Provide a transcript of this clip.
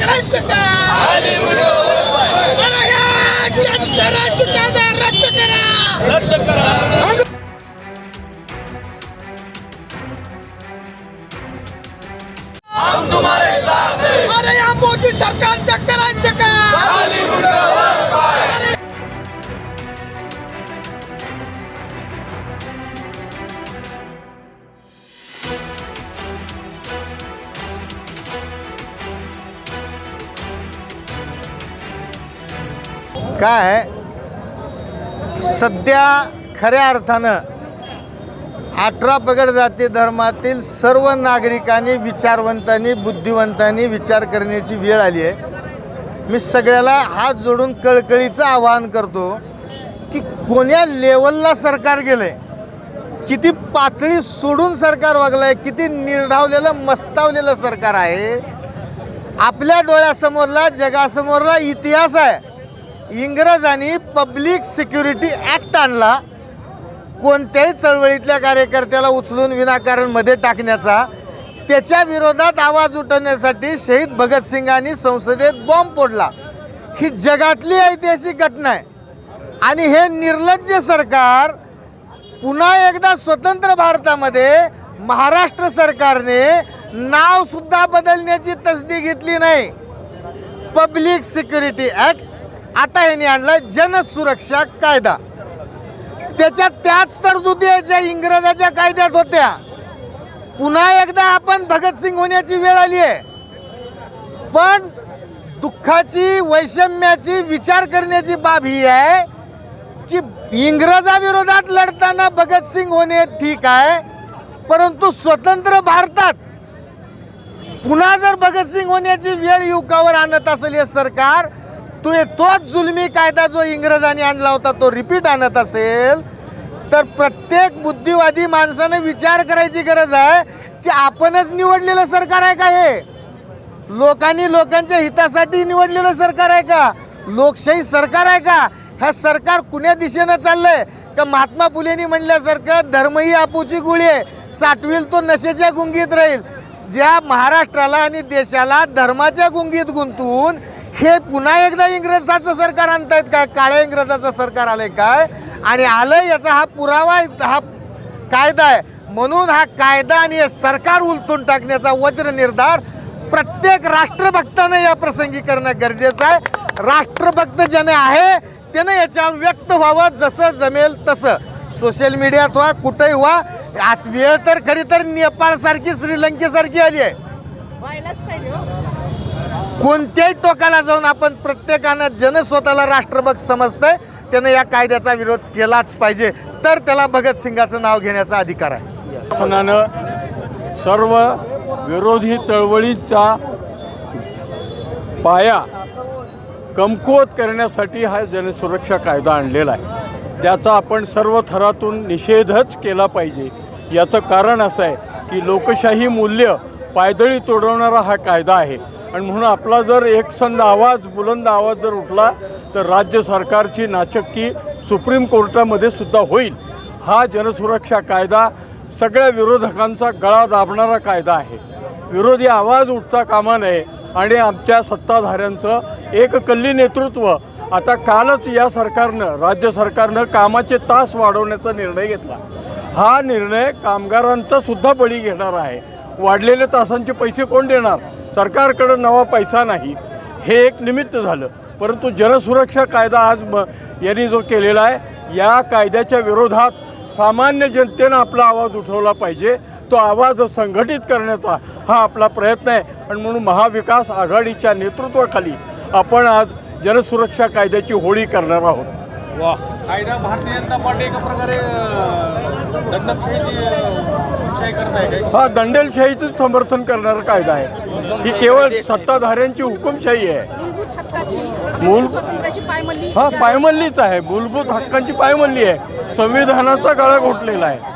करायचं का? अरे या चंद्रा चुकादा रद्द करा. रद्द करा. हम तुम्हारे साथ अरे या मोदी सरकारचं करायचं का? काय आहे, सध्या खऱ्या अर्थानं अठरा पगड जाती धर्मातील सर्व नागरिकांनी विचारवंतांनी बुद्धिवंतांनी विचार करण्याची वेळ आली आहे. मी सगळ्याला हात जोडून कळकळीचं आवाहन करतो की कोण्या लेवलला सरकार गेलंय? किती पातळी सोडून सरकार वागलंय? किती निर्ढावलेलं मस्तावलेलं सरकार आहे? आपल्या डोळ्यासमोरला जगासमोरला इतिहास आहे. इंग्रजांनी पब्लिक सिक्युरिटी ॲक्ट आणला. कोणत्याही चळवळीतल्या कार्यकर्त्याला उचलून विनाकारणमध्ये टाकण्याचा. त्याच्या विरोधात आवाज उठवण्यासाठी शहीद भगतसिंगांनी संसदेत बॉम्ब फोडला. ही जगातली ऐतिहासिक घटना आहे. आणि हे निर्लज्ज सरकार पुन्हा एकदा स्वतंत्र भारतामध्ये महाराष्ट्र सरकारने नावसुद्धा बदलण्याची तसदी घेतली नाही. पब्लिक सिक्युरिटी ॲक्ट आता ह्यांनी आणला जनसुरक्षा कायदा. त्याच्या त्याच तरतुदी आहेत ज्या इंग्रजाच्या कायद्यात होत्या. पुन्हा एकदा आपण भगतसिंग होण्याची वेळ आली आहे. पण दुःखाची वैषम्याची विचार करण्याची बाब ही आहे की इंग्रजाविरोधात लढताना भगतसिंग होणे ठीक आहे परंतु स्वतंत्र भारतात पुन्हा जर भगतसिंग होण्याची वेळ युवकावर आणत असेल हे सरकार तो तोच जुलमी कायदा जो इंग्रजांनी आणला होता तो रिपीट आणत असेल तर प्रत्येक बुद्धिवादी माणसानं विचार करायची गरज आहे की आपणच निवडलेलं सरकार आहे का हे? लोकांनी लोकांच्या हितासाठी निवडलेलं सरकार आहे का? लोकशाही सरकार आहे का? ह्या सरकार कुण्या दिशेनं चाललंय? का महात्मा फुलेंनी म्हणल्यासारखं धर्म ही आपूची गुळी आहे चाटवील तो नशेच्या गुंगीत राहील. ज्या महाराष्ट्राला आणि देशाला धर्माच्या गुंगीत गुंतून हे पुन्हा एकदा इंग्रजाचं सरकार आणतायत काय? काळ्या इंग्रजाचं सरकार आलंय काय? आणि आलं याचा हा पुरावा हा कायदा आहे. म्हणून हा कायदा आणि हे सरकार उलटून टाकण्याचा वज्र निर्धार प्रत्येक राष्ट्रभक्तानं या प्रसंगी करणं गरजेचं आहे. राष्ट्रभक्त ज्याने आहे त्यानं याच्यावर व्यक्त व्हावं जसं जमेल तसं. सोशल मीडियात व्हा कुठंही व्हा. आज वेळ तर खरी तर नेपाळसारखी श्रीलंकेसारखी आली आहे. व्हायलाच पाहिजे हो. कोणत्याही टोकाला जाऊन आपण प्रत्येकानं जन स्वतःला राष्ट्रभक्त समजतंय त्यानं या कायद्याचा विरोध केलाच पाहिजे. तर त्याला भगतसिंगाचं नाव घेण्याचा अधिकार आहे. शासनानं सर्व विरोधी चळवळींचा पाया कमकुवत करण्यासाठी हा जनसुरक्षा कायदा आणलेला आहे. त्याचा आपण सर्व थरातून निषेधच केला पाहिजे. याचं कारण असं आहे की लोकशाही मूल्य पायदळी तोडवणारा हा कायदा आहे. आणि म्हणून आपला जर एकसंध आवाज बुलंद आवाज जर उठला तर राज्य सरकारची नाचक्की सुप्रीम कोर्टामध्ये सुद्धा होईल. हा जनसुरक्षा कायदा सगळ्या विरोधकांचा गळा दाबणारा कायदा आहे. विरोधी आवाज उठता कामा नये आणि आमच्या सत्ताधाऱ्यांचं एककल्ली नेतृत्व आता कालच या सरकारनं राज्य सरकारनं कामाचे तास वाढवण्याचा निर्णय घेतला. हा निर्णय कामगारांचा सुद्धा बळी घेणार आहे. वाढलेल्या तासांचे पैसे कोण देणार? सरकारकडं नवा पैसा नाही. हे एक निमित्त झालं. परंतु जनसुरक्षा कायदा आज म यांनी जो केलेला आहे या कायद्याच्या विरोधात सामान्य जनतेनं आपला आवाज उठवला पाहिजे. तो आवाज संघटित करण्याचा हा आपला प्रयत्न आहे. आणि म्हणून महाविकास आघाडीच्या नेतृत्वाखाली आपण आज जनसुरक्षा कायद्याची होळी करणार आहोत. कायदा भारतीय जनता पार्टी एका प्रकारे हा दंडेलशाहीचं समर्थन करणारा कायदा आहे. ही केवळ सत्ताधाऱ्यांची हुकुमशाही आहे. मूलभूत हक्काची मूल- हा पायमल्लीच आहे. मूलभूत हक्कांची पायमल्ली आहे. संविधानाचा गळा घोटलेला आहे.